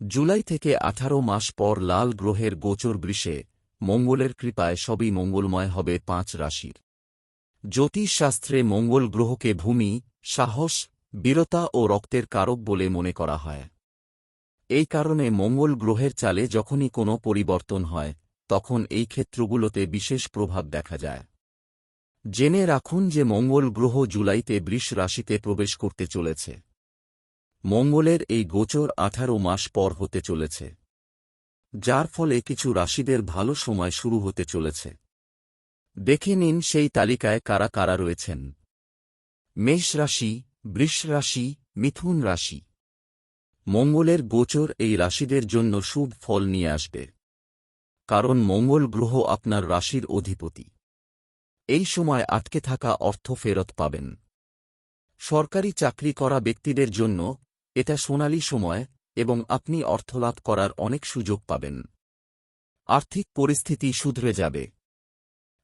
জুলাই থেকে আঠারো মাস পর লাল গ্রহের গোচর বৃষে, মঙ্গলের কৃপায় সবই মঙ্গলময় হবে পাঁচ রাশির। জ্যোতিষশাস্ত্রে মঙ্গল গ্রহকে ভূমি, সাহস, বীরতা ও রক্তের কারক বলে মনে করা হয়। এই কারণে মঙ্গল গ্রহের চালে যখনই কোনো পরিবর্তন হয়, তখন এই ক্ষেত্রগুলোতে বিশেষ প্রভাব দেখা যায়। জেনে রাখুন যে মঙ্গল গ্রহ জুলাইতে বৃষ রাশিতে প্রবেশ করতে চলেছে। মঙ্গলের এই গোচর আঠারো মাস পর হতে চলেছে, যার ফলে কিছু রাশিদের ভালো সময় শুরু হতে চলেছে। দেখে নিন সেই তালিকায় কারা কারা রয়েছেন। মেষ রাশি, বৃষ রাশি, মিথুন রাশি। মঙ্গলের গোচর এই রাশিদের জন্য শুভ ফল নিয়ে আসবে। কারণ মঙ্গল গ্রহ আপনার রাশির অধিপতি। এই সময় আটকে থাকা অর্থ ফেরত পাবেন। সরকারি চাকরি করা ব্যক্তিদের জন্য এটা সোনালী সময় এবং আপনি অর্থলাভ করার অনেক সুযোগ পাবেন। আর্থিক পরিস্থিতি শুধরে যাবে।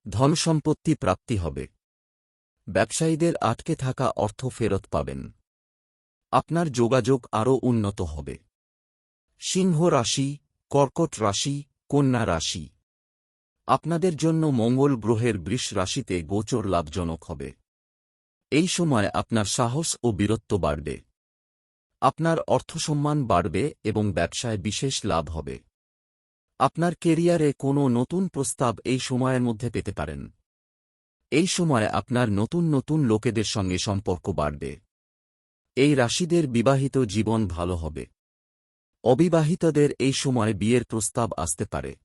ধনসম্পত্তি প্রাপ্তি হবে। ব্যবসায়ীদের আটকে থাকা অর্থ ফেরত পাবেন। আপনার যোগাযোগ আরও উন্নত হবে। সিংহ রাশি, কর্কট রাশি, কন্যা রাশি। আপনাদের জন্য মঙ্গল গ্রহের বৃষ রাশিতে গোচর লাভজনক হবে। এই সময় আপনার সাহস ও বীরত্ব বাড়বে। আপনার অর্থসম্মান বাড়বে এবং ব্যবসায় বিশেষ লাভ হবে। আপনার কেরিয়ারে কোনো নতুন প্রস্তাব এই সময়ের মধ্যে পেতে পারেন। এই সময় আপনার নতুন নতুন লোকেদের সঙ্গে সম্পর্ক বাড়বে। এই রাশিদের বিবাহিত জীবন ভালো হবে। অবিবাহিতদের এই সময় বিয়ের প্রস্তাব আসতে পারে।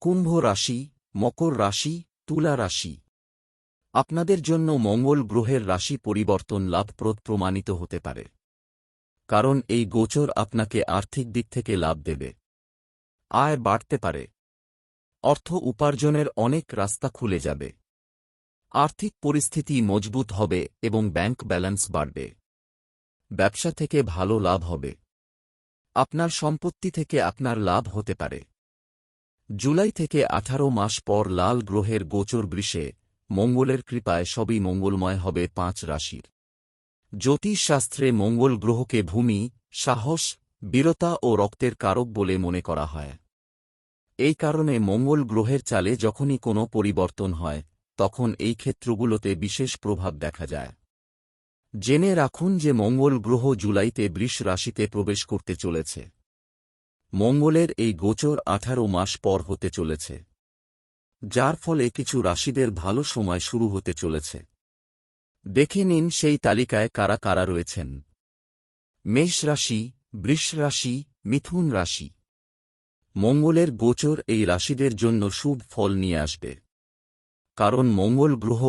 কুম্ভ রাশি, মকর রাশি, তুলা রাশি। আপনাদের জন্য মঙ্গল গ্রহের রাশি পরিবর্তন লাভপ্রদ প্রমাণিত হতে পারে। কারণ এই গোচর আপনাকে আর্থিক দিক থেকে লাভ দেবে। আয় বাড়তে পারে। অর্থ উপার্জনের অনেক রাস্তা খুলে যাবে। আর্থিক পরিস্থিতি মজবুত হবে এবং ব্যাংক ব্যালেন্স বাড়বে। ব্যবসা থেকে ভালো লাভ হবে। আপনার সম্পত্তি থেকে আপনার লাভ হতে পারে। জুলাই থেকে আঠারো মাস পর লাল গ্রহের গোচর বৃষে মঙ্গলের কৃপায় সবই মঙ্গলময় হবে পাঁচ রাশির। জ্যোতিষশাস্ত্রে মঙ্গল গ্রহকে ভূমি, সাহস, বীরতা ও রক্তের কারক বলে মনে করা হয়। এই কারণে মঙ্গল গ্রহের চালে যখনই কোনো পরিবর্তন হয়, তখন এই ক্ষেত্রগুলোতে বিশেষ প্রভাব দেখা যায়। জেনে রাখুন যে মঙ্গল গ্রহ জুলাইতে বৃষ রাশিতে প্রবেশ করতে চলেছে। মঙ্গলের এই গোচর আঠারো মাস পর হতে চলেছে। যার ফলে কিছু রাশিদের ভালো সময় শুরু হতে চলেছে। দেখে নিন সেই তালিকায় কারা কারা রয়েছেন। মেষ রাশি, বৃষ রাশি, মিথুন রাশি। মঙ্গলের গোচর এই রাশিদের জন্য শুভ ফল নিয়ে আসবে। কারণ মঙ্গল গ্রহ